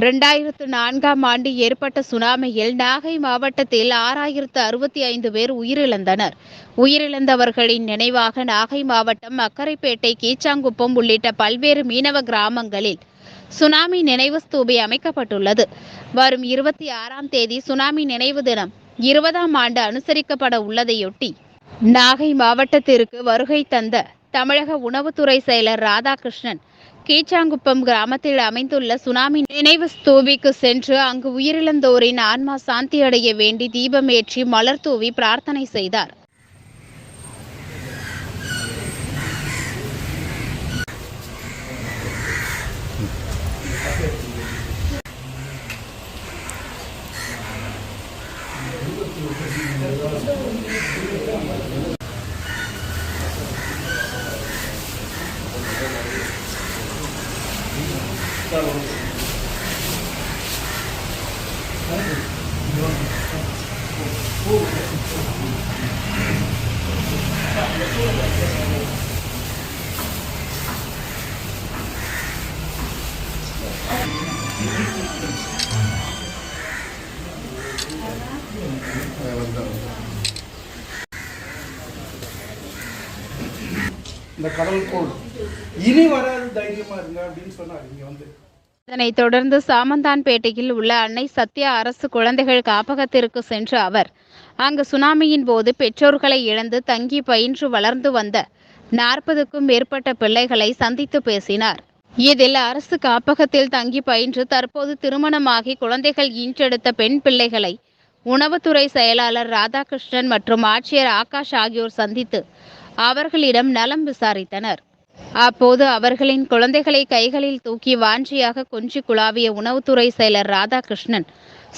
இரண்டாயிரத்து நான்காம் ஆண்டு ஏற்பட்ட சுனாமியில் நாகை மாவட்டத்தில் ஆறாயிரத்து அறுபத்தி ஐந்து பேர் உயிரிழந்தனர். உயிரிழந்தவர்களின் நினைவாக நாகை மாவட்டம் அக்கரைப்பேட்டை கீச்சாங்குப்பம் உள்ளிட்ட பல்வேறு மீனவ கிராமங்களில் சுனாமி நினைவு ஸ்தூபி அமைக்கப்பட்டுள்ளது. வரும் இருபத்தி ஆறாம் தேதி சுனாமி நினைவு தினம் இருபதாம் ஆண்டு அனுசரிக்கப்பட உள்ளதையொட்டி நாகை மாவட்டத்திற்கு வருகை தந்த தமிழக உணவுத்துறை செயலர் ராதாகிருஷ்ணன் கீச்சாங்குப்பம் கிராமத்தில் அமைந்துள்ள சுனாமி நினைவு ஸ்தூபிக்கு சென்று அங்கு உயிரிழந்தோரின் ஆன்மா சாந்தியடைய வேண்டி தீபமேற்றி மலர் தூவி பிரார்த்தனை செய்தார். இந்த கடல் கோள். இனி வராது தைரியமா இருங்க அப்படின்னு சொன்னார் இங்க வந்து. இதனைத் தொடர்ந்து சாமந்தான்பேட்டையில் உள்ள அன்னை சத்யா அரசு குழந்தைகள் காப்பகத்திற்கு சென்ற அவர் அங்கு சுனாமியின் போது பெற்றோர்களை இழந்து தங்கி பயின்று வளர்ந்து வந்த நாற்பதுக்கும் மேற்பட்ட பிள்ளைகளை சந்தித்து பேசினார். இதில் அரசு காப்பகத்தில் தங்கி பயின்று தற்போது திருமணமாகி குழந்தைகள் ஈன்றெடுத்த பெண் பிள்ளைகளை உணவுத்துறை செயலாளர் ராதாகிருஷ்ணன் மற்றும் ஆட்சியர் ஆகாஷ் ஆகியோர் சந்தித்து அவர்களிடம் நலம் விசாரித்தனர். அப்போது அவர்களின் குழந்தைகளை கைகளில் தூக்கி வாஞ்சியாக கொஞ்சி குழாவிய உணவுத்துறை செயலர் ராதாகிருஷ்ணன்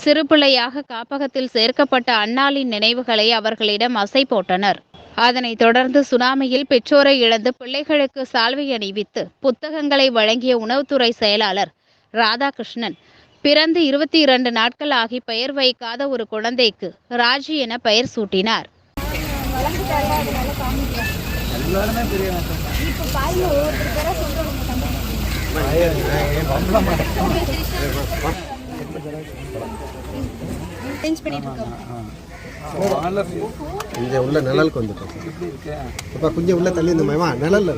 சிறுபிள்ளையாக காப்பகத்தில் சேர்க்கப்பட்ட அன்னாளின் நினைவுகளை அவர்களிடம் அசை போட்டனர். அதனைத் தொடர்ந்து சுனாமியில் பெற்றோரை இழந்து பிள்ளைகளுக்கு சால்வை அணிவித்து புத்தகங்களை வழங்கிய உணவுத்துறை செயலாளர் ராதாகிருஷ்ணன் பிறந்து இருபத்தி இரண்டு நாட்கள் ஆகி பெயர் வைக்காத ஒரு குழந்தைக்கு ராஜி என பெயர் சூட்டினார். இங்கே உள்ள நிழலுக்கு வந்துட்டோம். இப்போ கொஞ்சம் உள்ள தள்ளி இந்த மயமா நிழல்ல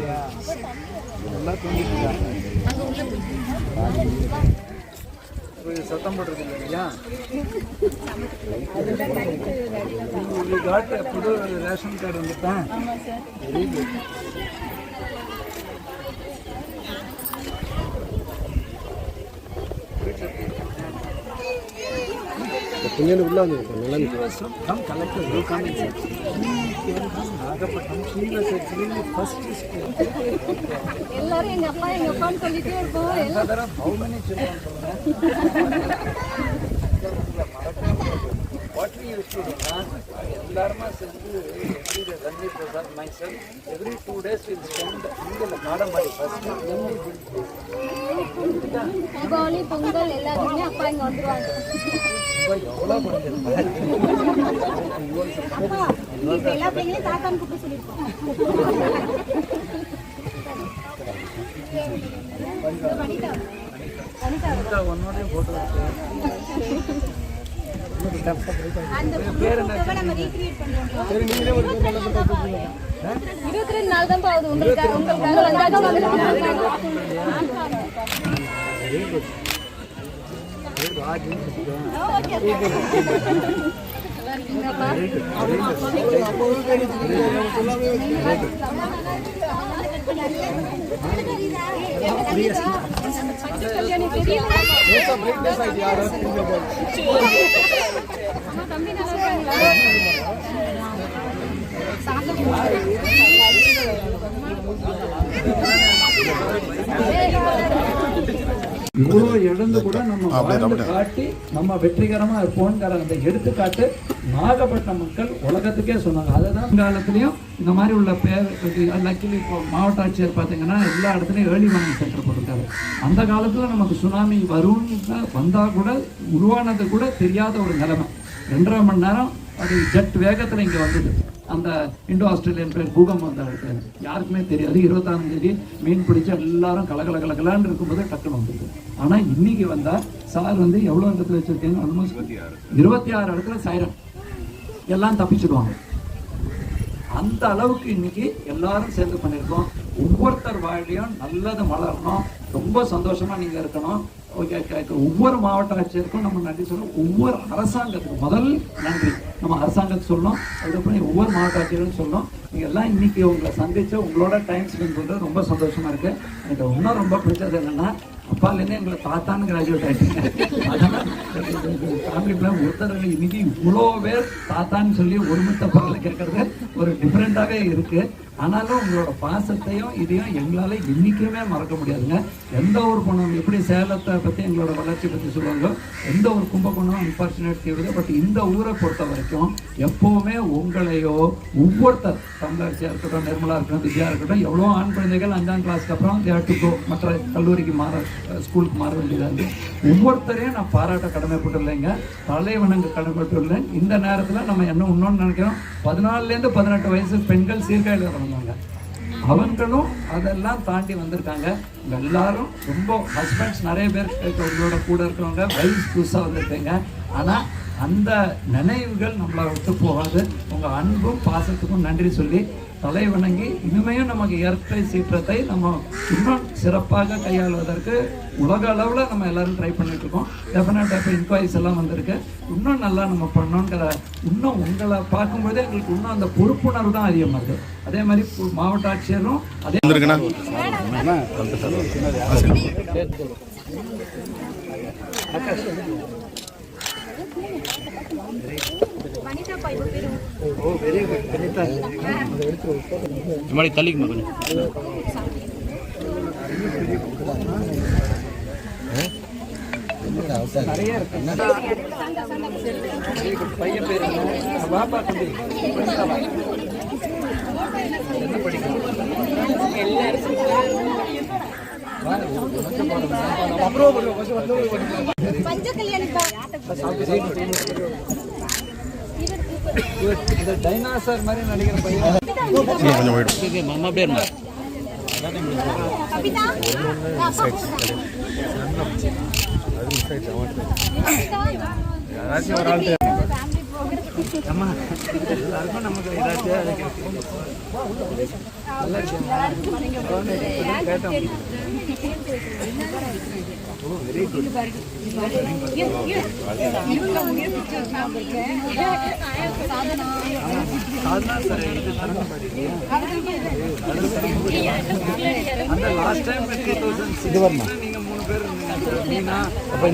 இருக்கு. சத்தம் போடுறது இல்லையா? உங்களுக்கு புது ரேஷன் கார்டு வந்துட்டேன் வெரி குட் இந்த கொஞ்சம் உள்ள வந்து நிழல் Come collector, you come inside. Nagapattinam serious actually first எல்லாரும் எங்க அப்பா எங்க அப்பான்னு சொல்லிட்டே இருப்போம். எல்லாம் தடவை how many children every ரன்வி Prasad my cell every two days will spend இங்கே மாடம்பாடி ஃபர்ஸ்ட் தீபாவளி பொங்கல் எல்லாத்துக்குமே அப்பா இங்க வந்துருவாங்க எவ்வளோ பண்ணிருப்பாரு அப்பா இப்ப எல்லா பிள்ளைங்களையும் தாத்தான்னு கூப்பிட்டு சொல்லிருக்கோம் வனிதா வனிதா ஒன்னோடய போட்டு வச்சு அந்த புத்தகத்தை நம்ம ரீக்ரியேட் இருபத்தி ரெண்டு நாள் தான் ஆகுது உங்களுக்கு உங்களுக்காக வந்தாச்சு தம்பி நல்லா இவ்வளோ இழந்து கூட நம்ம வாழ்ந்து காட்டி நம்ம வெற்றிகரமா இருப்போங்கிற அந்த எடுத்துக்காட்டு நாகப்பட்டினம் மக்கள் உலகத்துக்கே சொன்னாங்க. அதை தான் காலத்துலயும் இந்த மாதிரி உள்ள பேர் லக்கிலி இப்போ மாவட்ட ஆட்சியர் பார்த்தீங்கன்னா எல்லா இடத்துலையும் ஏர்லி வார்னிங் சென்டர் போட்டிருக்காரு. அந்த காலத்துல நமக்கு சுனாமி வரும்னு தான் வந்தா கூட உருவானது கூட தெரியாத ஒரு நிலைமை. ரெண்டரை மணி நேரம் அது ஜெட் வேகத்துல இங்கே வந்தது. அந்த இண்டோ ஆஸ்திரேலியன் பேர் பூகம் வந்த யாருக்குமே தெரியாது. இருபத்தாறாம் தேதி மீன் பிடிச்சி எல்லாரும் கலகல கலகலான்னு இருக்கும்போது டக்குன்னு வந்தது. ஆனா இன்னைக்கு வந்தால் சார் வந்து எவ்வளோ இடத்துல வச்சிருக்கீங்க ஆல்மோஸ்ட் இருபத்தி ஆறு இடத்துல சைரன் எல்லாம் தப்பிச்சிடுவாங்க. அந்த அளவுக்கு இன்னைக்கு எல்லாரும் சேர்ந்து பண்ணியிருக்கோம் ஒவ்வொருத்தர் வாழ்லையும் நல்லது வளரணும் ரொம்ப சந்தோஷமா நீங்க இருக்கணும். ஒவ்வொரு மாவட்ட ஆட்சியருக்கும் நம்ம நன்றி சொல்லணும். ஒவ்வொரு அரசாங்கத்துக்கும் முதல் நன்றி. நம்ம அரசாங்கத்துக்கு சொல்லணும். அதுக்கப்புறம் ஒவ்வொரு மாவட்ட ஆட்சியரும் சொல்லணும். நீங்க எல்லாம் இன்னைக்கு உங்களை சந்திச்சு உங்களோட டைம் ஸ்பெண்ட் பண்ணுறது ரொம்ப சந்தோஷமா இருக்கு. எனக்கு இன்னும் ரொம்ப பிடிச்சது என்னன்னா அப்பாலேருந்து எங்களை தாத்தான்னு கிராஜுவேட் ஆயிட்டீங்க. அதனால் ஃபேமிலி பிளான் ஒருத்தர் இன்னைக்கு இவ்வளோ பேர் தாத்தான்னு சொல்லி ஒருமித்த பகல கேட்கறது ஒரு டிஃப்ரெண்ட்டாகவே இருக்குது ஆனாலும் உங்களோட பாசத்தையும் இதையும் எங்களால் என்றைக்குமே மறக்க முடியாதுங்க. எந்த ஒரு குணம் எப்படி சேலத்தை பற்றி எங்களோட வளர்ச்சி பற்றி சொல்லுவாங்களோ எந்த ஒரு கும்பகோணம் அன்ஃபார்ச்சுனேட் செய்வது பட் இந்த ஊரை பொறுத்த வரைக்கும் எப்போவுமே உங்களையோ ஒவ்வொருத்தர் தமிழரசியா இருக்கட்டும் நிர்மலா இருக்கட்டும் வித்யா இருக்கட்டும் எவ்வளோ ஆண் குழந்தைகள் அஞ்சாம் கிளாஸ்க்கு அப்புறம் தேட்டுக்கோ மற்ற கல்லூரிக்கு மாற ஸ்கூலுக்கு மாற வேண்டியதாக இருக்குது ஒவ்வொருத்தரையும் நான் பாராட்ட கடமைப்பட்டுள்ளேங்க தலைவணங்க கடமைப்பட்டுள்ளேன் இந்த நேரத்தில் நம்ம என்ன இன்னொன்று நினைக்கிறோம்? பதினாலுலேருந்து பதினெட்டு வயசு பெண்கள் சீர்காழியில் வந்தாங்க அவங்களும் அதெல்லாம் தாண்டி வந்திருக்காங்க. எல்லாரும் ரொம்ப ஹஸ்பண்ட்ஸ் நிறைய பேர் உங்களோட கூட இருக்கிறவங்க வைஸ் புதுசாக வந்திருக்கீங்க. ஆனால் அந்த நினைவுகள் நம்மளை விட்டு போகாது. உங்கள் அன்பும் பாசத்துக்கும் நன்றி சொல்லி தலை வணங்கி இனிமையும் நமக்கு இயற்கை சீற்றத்தை நம்ம இன்னும் சிறப்பாக கையாளுவதற்கு உலக அளவில் நம்ம எல்லாரும் ட்ரை பண்ணிட்டு இருக்கோம். டெஃபினட்டாக இப்போ இன்கொயரிஸ் எல்லாம் வந்திருக்கு. இன்னும் நல்லா நம்ம பண்ணோங்கிற இன்னும் உங்களை பார்க்கும்போதே எங்களுக்கு இன்னும் அந்த பொறுப்புணர்வு தான் அதிகமாகுது. அதே மாதிரி மாவட்ட ஆட்சியரும் அதே வனிதாப்பா மாதிரி தள்ளிக்கு மகன் பையன் பேர் பாப்பா தம்பி என்ன படிக்கணும் எல்லாருக்கும் டைனாசர் மாதிரி நடிக்கிற பையன். இன்னும் கொஞ்சம் போயிடும் மாமா அப்படியே இருந்தா யாராச்சும் ஒரு ஆள் நம்ம எல்லாருக்கும் நமக்கு ஏதாச்சும்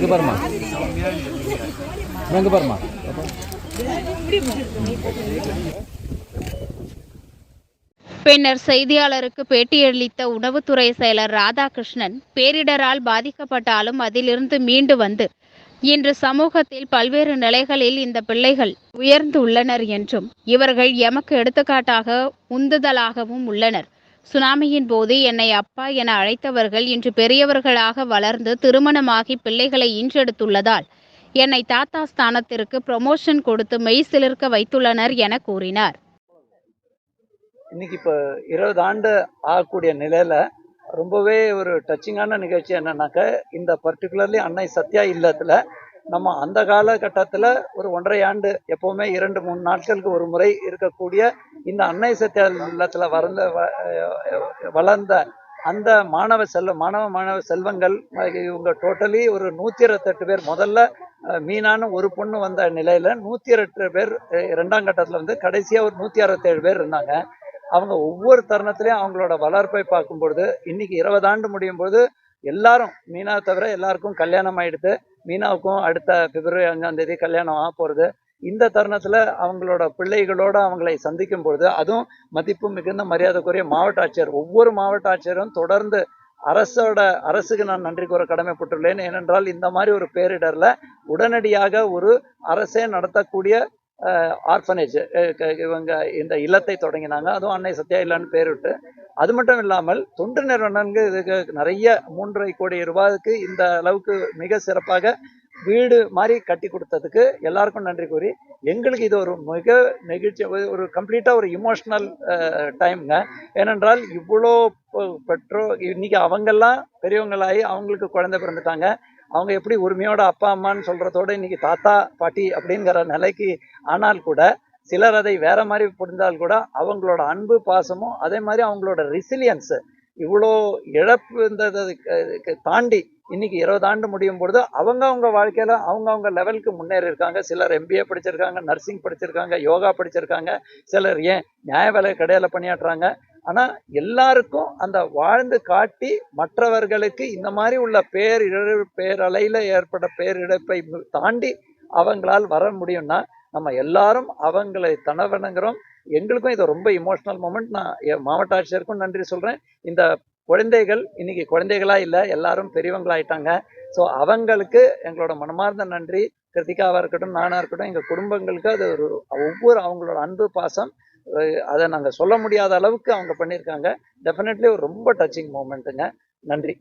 பாருமா. இங்கே பாருமா. பின்னர் செய்தியாளருக்கு பேட்டியளித்த உணவுத்துறை செயலர் ராதாகிருஷ்ணன் பேரிடரால் பாதிக்கப்பட்டாலும் அதிலிருந்து மீண்டு வந்து இன்று சமூகத்தில் பல்வேறு நிலைகளில் இந்த பிள்ளைகள் உயர்ந்து உள்ளனர் என்றும் இவர்கள் எமக்கு எடுத்துக்காட்டாக உந்துதலாகவும் உள்ளனர். சுனாமியின் போது என்னை அப்பா என அழைத்தவர்கள் இன்று பெரியவர்களாக வளர்ந்து திருமணமாகி பிள்ளைகளை ஈன்றெடுத்துள்ளதால் என்னை தாத்தா ஸ்தானத்திற்கு ப்ரொமோஷன் கொடுத்து மெய் சிலிர்க்க வைத்துள்ளனர் என கூறினார். இன்னைக்கு இப்போ இருபது ஆண்டு ஆகக்கூடிய நிலையில ரொம்பவே ஒரு டச்சிங்கான நிகழ்ச்சி என்னன்னாக்க இந்த பர்டிகுலர்லி அன்னை சத்யா இல்லத்துல நம்ம அந்த காலகட்டத்தில் ஒரு ஒன்றரை ஆண்டு எப்போவுமே இரண்டு மூணு நாட்களுக்கு ஒரு முறை இருக்கக்கூடிய இந்த அன்னை சத்யா இல்லத்துல வளர்ந்த வ- வளர்ந்த அந்த மாணவ செல்வ மாணவ மாணவ செல்வங்கள் இவங்க டோட்டலி ஒரு நூற்றி இருபத்தெட்டு பேர் முதல்ல மீனான ஒரு பொண்ணு வந்த நிலையில நூற்றி இருபத்து பேர் ரெண்டாம் கட்டத்தில் வந்து கடைசியாக ஒரு நூற்றி அறுபத்தேழு பேர் இருந்தாங்க. அவங்க ஒவ்வொரு தருணத்திலையும் அவங்களோட வளர்ப்பை பார்க்கும்பொழுது இன்னைக்கு இருபது ஆண்டு முடியும் பொழுது எல்லாரும் மீனா தவிர எல்லாருக்கும் கல்யாணம் ஆயிடுது. மீனாவுக்கும் அடுத்த பிப்ரவரி அஞ்சாம் தேதி கல்யாணம் ஆக போகிறது இந்த தருணத்தில் அவங்களோட பிள்ளைகளோட அவங்களை சந்திக்கும் பொழுது அதுவும் மதிப்பு மிகுந்த மரியாதைக்குரிய மாவட்ட ஆட்சியர் ஒவ்வொரு மாவட்ட ஆட்சியரும் தொடர்ந்து அரசோட அரசுக்கு நான் நன்றி கூற கடமைப்பட்டுள்ளேன். ஏனென்றால் இந்த மாதிரி ஒரு பேரிடரில் உடனடியாக ஒரு அரசே நடத்தக்கூடிய ஆர்ஃபனேஜ் இவங்க இந்த இல்லத்தை தொடங்கினாங்க. அதுவும் அன்னை சத்யா இல்லான்னு பேரிட்டு. அது மட்டும் இல்லாமல் தொண்டு நிறுவனங்கள் இதுக்கு நிறைய மூன்றரை கோடி ரூபாய்க்கு இந்த அளவுக்கு மிக சிறப்பாக வீடு மாதிரி கட்டி கொடுத்ததுக்கு எல்லாருக்கும் நன்றி கூறி எங்களுக்கு இது ஒரு மிக நெகிழ்ச்சி ஒரு- ஒரு கம்ப்ளீட்டாக ஒரு இமோஷ்னல் டைம்ங்க ஏனென்றால் இவ்வளோ பெற்றோ இன்னைக்கு அவங்கெல்லாம் பெரியவங்களாகி அவங்களுக்கு குழந்தை பிறந்துட்டாங்க. அவங்க எப்படி உரிமையோட அப்பா அம்மான்னு சொல்கிறதோட இன்னைக்கு தாத்தா பாட்டி அப்படிங்கிற நிலைக்கு ஆனால் கூட சிலர் அதை வேற மாதிரி புரிந்தால் கூட அவங்களோட அன்பு பாசமும் அதே மாதிரி அவங்களோட ரெசிலியன்ஸு இவ்வளோ இழப்பு இந்த தாண்டி இன்னைக்கு இருபது ஆண்டு முடியும் பொழுது அவங்க அவங்க வாழ்க்கையில் அவங்க அவங்க லெவலுக்கு முன்னேறி இருக்காங்க. சிலர் எம்பிஏ படிச்சிருக்காங்க நர்சிங் படிச்சிருக்காங்க யோகா படிச்சிருக்காங்க. சிலர் ஏன் நியாய வேலை கடையில் பணியாற்றுறாங்க. ஆனால் எல்லாருக்கும் அந்த வாழ்ந்து காட்டி மற்றவர்களுக்கு இந்த மாதிரி உள்ள பேரிழ பேரலையில் ஏற்பட்ட பேரிழப்பை தாண்டி அவங்களால் வர முடியும்னா நம்ம எல்லாரும் அவங்களை தனவணங்குறோம். எங்களுக்கும் இது ரொம்ப இமோஷனல் மூமெண்ட் நான் மாவட்ட ஆட்சியருக்கும் நன்றி சொல்கிறேன் இந்த குழந்தைகள் இன்னைக்கு குழந்தைகளா இல்லை எல்லாரும் பெரியவங்களாயிட்டாங்க. ஸோ அவங்களுக்கு எங்களோட மனமார்ந்த நன்றி. கிருத்திகாவாக இருக்கட்டும் நானாக இருக்கட்டும் எங்கள் குடும்பங்களுக்கு அது ஒரு ஒவ்வொரு அவங்களோட அன்பு பாசம் அதை நாங்கள் சொல்ல முடியாத அளவுக்கு அவங்க பண்ணியிருக்காங்க. டெஃபினெட்லி ஒரு ரொம்ப டச்சிங் மூமெண்ட்டுங்க நன்றி.